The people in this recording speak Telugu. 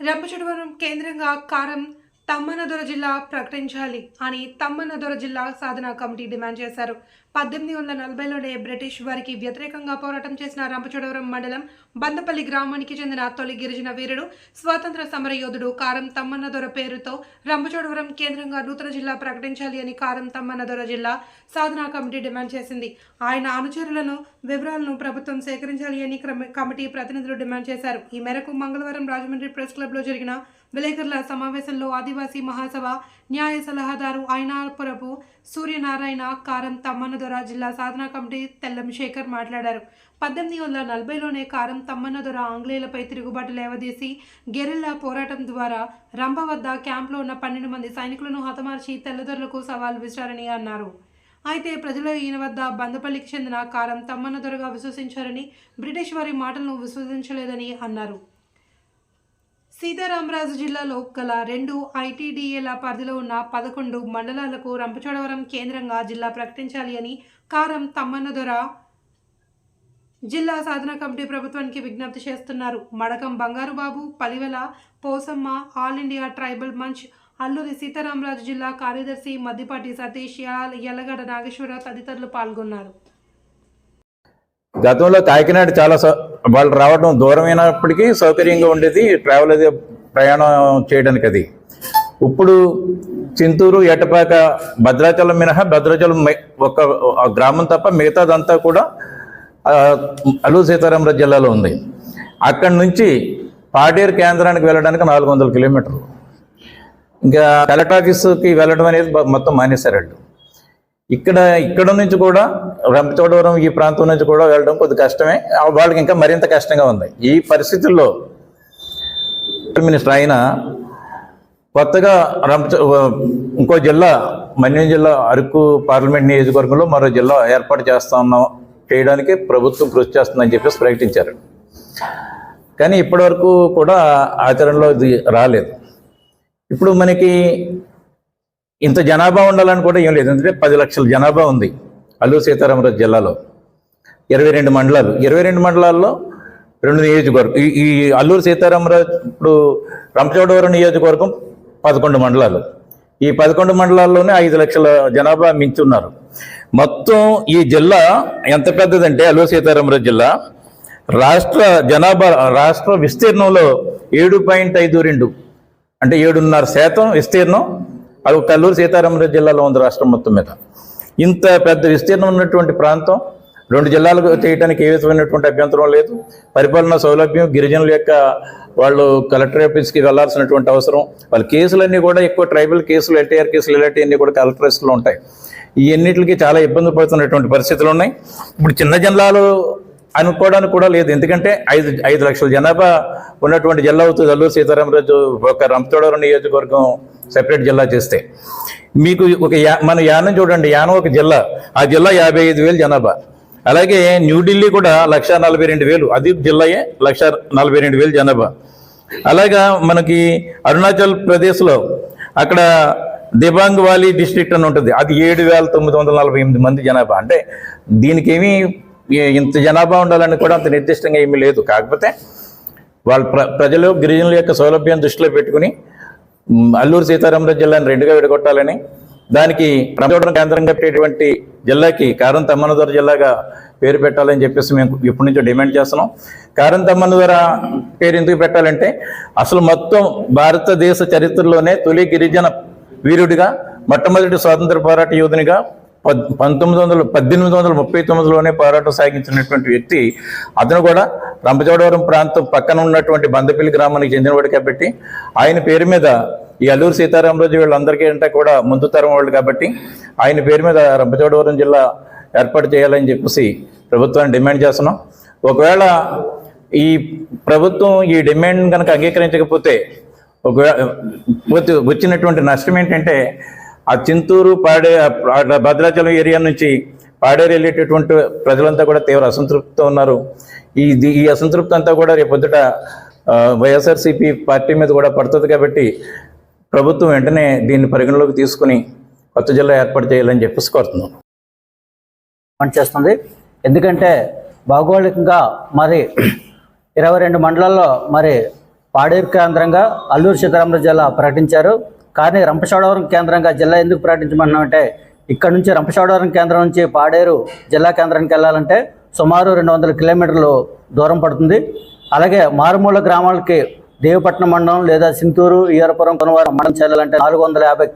రంపచోడవరం కేంద్రంగా కారం తమ్మనదొర జిల్లా ప్రకటించాలి అని తమ్మనదొర జిల్లా సాధన కమిటీ డిమాండ్ చేశారు. పద్దెనిమిది వందల నలభైలోనే బ్రిటిష్ వారికి వ్యతిరేకంగా పోరాటం చేసిన రంపచోడవరం మండలం బందపల్లి గ్రామానికి చెందిన తొలి గిరిజన వీరుడు స్వాతంత్ర సమర యోధుడు కారం తమ్మన్నదొర పేరుతో రంపచోడవరం కేంద్రంగా నూతన జిల్లా ప్రకటించాలి అని కారం తమ్మన్నదొర జిల్లా సాధనా కమిటీ డిమాండ్ చేసింది. ఆయన అనుచరులను వివరాలను ప్రభుత్వం సేకరించాలి అని క్రమ- కమిటీ ప్రతినిధులు డిమాండ్ చేశారు. ఈ మేరకు మంగళవారం రాజమండ్రి ప్రెస్ క్లబ్లో జరిగిన విలేకరుల సమావేశంలో ఆదివాసీ మహాసభ న్యాయ సలహాదారు అయినాపురపు సూర్యనారాయణ కారం తమ్మన్నదొర జిల్లా సాధనా కమిటీ తెల్లం శేఖర్ మాట్లాడారు. పద్దెనిమిది వందల నలభైలోనే కారం తమ్మన్నదొర ఆంగ్లేయులపై తిరుగుబాటు లేవదీసి గెరిల్లా పోరాటం ద్వారా రంభ వద్ద క్యాంప్లో ఉన్న పన్నెండు మంది సైనికులను హతమార్చి తెల్లదొరలకు సవాల్ విసిరారని అన్నారు. అయితే ప్రజలు ఈయన వద్ద బందపల్లికి చెందిన కారం తమ్మన్నదొరగా విశ్వసించారని బ్రిటిష్ వారి మాటలను విశ్వసించలేదని అన్నారు. సీతారామరాజు జిల్లాలో గల రెండు ఐటీడీఏల పరిధిలో ఉన్న పదకొండు మండలాలకు రంపచోడవరం కేంద్రంగా జిల్లా ప్రకటించాలి అని కారం తమ్మన్నదొర జిల్లా సాధన కమిటీ ప్రభుత్వానికి విజ్ఞప్తి చేస్తున్నారు. Madakam Bangarubabu Palivela Posamma all India tribal Manch Alluri Sitaramaraju జిల్లా కార్యదర్శి మద్దిపాటి సతీష్ యాల్- యలగడ నాగేశ్వరరావు తదితరులు పాల్గొన్నారు. గతంలో కాకినాడ చాలా సౌ- వాళ్ళు రావడం దూరమైనప్పటికీ సౌకర్యంగా ఉండేది ట్రావెల్ అది ప్రయాణం చేయడానికి అది. ఇప్పుడు చింతూరు ఎటపాక భద్రాచలం మినహా భద్రాచలం ఒక గ్రామం తప్ప మిగతాదంతా కూడా అల్లూరు సీతారామరాజు జిల్లాలో ఉంది. అక్కడి నుంచి పాడేరు కేంద్రానికి వెళ్ళడానికి నాలుగు వందల కిలోమీటర్లు. ఇంకా కలెక్టర్ ఆఫీస్కి వెళ్ళడం అనేది మొత్తం మానేశారు వాళ్ళు ఇక్కడ ఇక్కడ నుంచి కూడా రంపచోడవరం ఈ ప్రాంతం నుంచి కూడా వెళ్ళడం కొద్ది కష్టమే. వాళ్ళకి ఇంకా మరింత కష్టంగా ఉంది. ఈ పరిస్థితుల్లో మినిస్టర్ ఆయన కొత్తగా రంపచో ఇంకో జిల్లా మన్యం జిల్లా అరకు పార్లమెంట్ నియోజకవర్గంలో మరో జిల్లా ఏర్పాటు చేస్తా ఉన్నాం. చేయడానికి ప్రభుత్వం కృషి చేస్తుందని చెప్పేసి ప్రకటించారు. కానీ ఇప్పటివరకు కూడా ఆచరణలో ఇది రాలేదు. ఇప్పుడు మనకి ఇంత జనాభా ఉండాలని కూడా ఏం లేదు. ఎందుకంటే పది లక్షల జనాభా ఉంది అల్లూరు సీతారామరాజు జిల్లాలో. ఇరవై రెండు మండలాలు. ఇరవై రెండు మండలాల్లో రెండు నియోజకవర్గం ఈ ఈ అల్లూరు సీతారామరాజు ఇప్పుడు రంపచోడవరం నియోజకవర్గం పదకొండు మండలాలు. ఈ పదకొండు మండలాల్లోనే ఐదు లక్షల జనాభా మించి ఉన్నారు మొత్తం ఈ జిల్లా ఎంత పెద్దదంటే అల్లూరు సీతారామరాజు జిల్లా. రాష్ట్ర జనాభా రాష్ట్ర విస్తీర్ణంలో ఏడు పాయింట్ ఐదు రెండు అంటే ఏడున్నర శాతం విస్తీర్ణం. అది ఒక కల్లూరు సీతారామరాజు జిల్లాలో ఉంది రాష్ట్రం మొత్తం మీద. ఇంత పెద్ద విస్తీర్ణం ఉన్నటువంటి ప్రాంతం రెండు జిల్లాలకు చేయడానికి ఏ విధమైనటువంటి అభ్యంతరం లేదు. పరిపాలనా సౌలభ్యం గిరిజనుల యొక్క వాళ్ళు కలెక్టర్ ఆఫీస్కి వెళ్ళాల్సినటువంటి అవసరం. వాళ్ళ కేసులన్నీ కూడా ఎక్కువ ట్రైబల్ కేసులు ఎల్టీఆర్ కేసులు ఇలాంటివన్నీ కూడా కలెక్టర్ ఆఫీస్లో ఉంటాయి. ఈ అన్నిటికీ చాలా ఇబ్బంది పడుతున్నటువంటి పరిస్థితులు ఉన్నాయి. ఇప్పుడు చిన్న జిల్లాలు అనుకోవడానికి కూడా లేదు. ఎందుకంటే ఐదు ఐదు లక్షల జనాభా ఉన్నటువంటి జిల్లా అవుతుంది. అల్లూరు సీతారామరాజు ఒక రంపచోడవరం నియోజకవర్గం సెపరేట్ జిల్లా చేస్తే. మీకు ఒక యా మన యానం చూడండి యానం ఒక జిల్లా. ఆ జిల్లా యాభై ఐదు వేలు జనాభా. అలాగే న్యూఢిల్లీ కూడా లక్ష నలభై రెండు వేలు. అది జిల్లాయే లక్ష నలభై రెండు వేలు జనాభా. అలాగా మనకి అరుణాచల్ ప్రదేశ్లో అక్కడ దిబాంగ్ వాలీ డిస్ట్రిక్ట్ అని ఉంటుంది. అది ఏడు వేల తొమ్మిది వందల నలభై ఎనిమిది మంది జనాభా. అంటే దీనికి ఏమీ ఇంత జనాభా ఉండాలని కూడా అంత నిర్దిష్టంగా ఏమీ లేదు. కాకపోతే వాళ్ళ ప్ర ప్రజలు గిరిజనుల యొక్క సౌలభ్యం దృష్టిలో పెట్టుకుని అల్లూరు సీతారామరాజు జిల్లాని రెండుగా విడగొట్టాలని దానికి ప్రజోడన కేంద్రంగా పెట్టేటువంటి జిల్లాకి కారం తమ్మనదొర జిల్లాగా పేరు పెట్టాలని చెప్పేసి మేము ఇప్పటి నుంచో డిమాండ్ చేస్తున్నాం. కారం తమ్మనదొర పేరు ఎందుకు పెట్టాలంటే అసలు మొత్తం భారతదేశ చరిత్రలోనే తొలి గిరిజన వీరుడిగా మొట్టమొదటి స్వాతంత్ర పోరాట యోధునిగా పంతొమ్మిది వందల పద్దెనిమిది వందల ముప్పై తొమ్మిదిలోనే పోరాటం సాగించినటువంటి వ్యక్తి అతను కూడా రంపచోడవరం ప్రాంతం పక్కన ఉన్నటువంటి బందపల్లి గ్రామానికి చెందినవాడు కాబట్టి ఆయన పేరు మీద ఈ అల్లూరు సీతారామరాజు వీళ్ళందరికీ అంటే కూడా ముందు తరం వాళ్ళు కాబట్టి ఆయన పేరు మీద రంపచోడవరం జిల్లా ఏర్పాటు చేయాలని చెప్పేసి ప్రభుత్వాన్ని డిమాండ్ చేస్తున్నాం. ఒకవేళ ఈ ప్రభుత్వం ఈ డిమాండ్ కనుక అంగీకరించకపోతే ఒకవేళ వచ్చినటువంటి నష్టం ఏంటంటే ఆ చింతూరు పాడే భద్రాచలం ఏరియా నుంచి పాడేరు వెళ్ళేటటువంటి ప్రజలంతా కూడా తీవ్ర అసంతృప్తితో ఉన్నారు. ఈ ఈ అసంతృప్తి అంతా కూడా రేపొద్దుట వైఎస్ఆర్సీపీ పార్టీ మీద కూడా పడుతుంది కాబట్టి ప్రభుత్వం వెంటనే దీన్ని పరిగణలోకి తీసుకుని కొత్త జిల్లా ఏర్పాటు చేయాలని చెప్పేసి కోరుతున్నాం. పనిచేస్తుంది ఎందుకంటే భౌగోళికంగా మరి ఇరవై రెండు మండలాల్లో మరి పాడేరు కేంద్రంగా అల్లూరు సీతారామరాజు జిల్లా ప్రకటించారు. కానీ రంపచోడవరం కేంద్రంగా జిల్లా ఎందుకు ప్రకటించమంటున్నామంటే ఇక్కడ నుంచి రంపచోడవరం కేంద్రం నుంచి పాడేరు జిల్లా కేంద్రానికి వెళ్ళాలంటే సుమారు రెండు వందల కిలోమీటర్లు దూరం పడుతుంది. అలాగే మారుమూల గ్రామాలకి దేవపట్నం మండలం లేదా సింతూరు ఈరపురం కొనవారం మండలం చేరాలంటే నాలుగు వందల యాభై